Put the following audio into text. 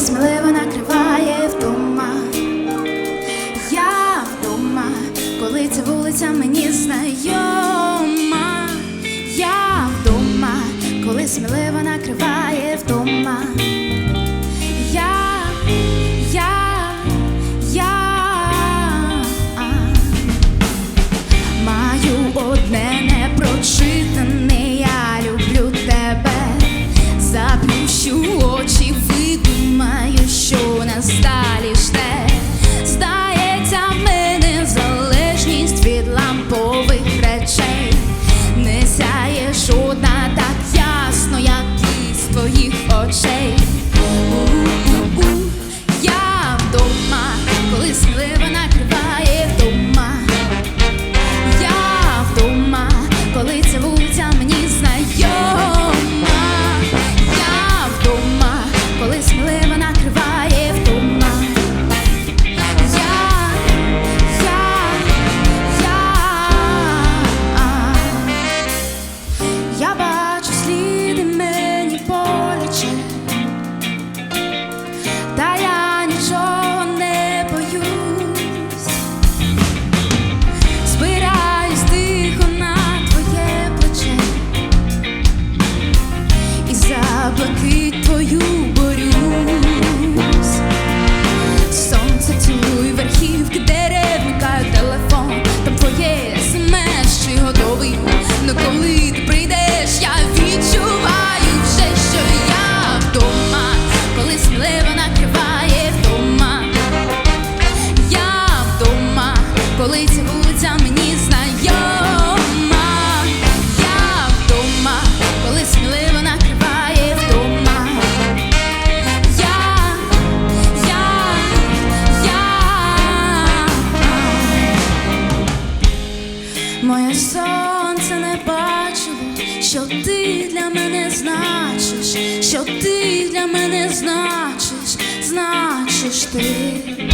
сміливо накриває вдома. Я вдома, коли ця вулиця мені знайома. Я вдома, коли сміливо накриває вдома. oczy. U. що ти для мене значиш, значиш ти.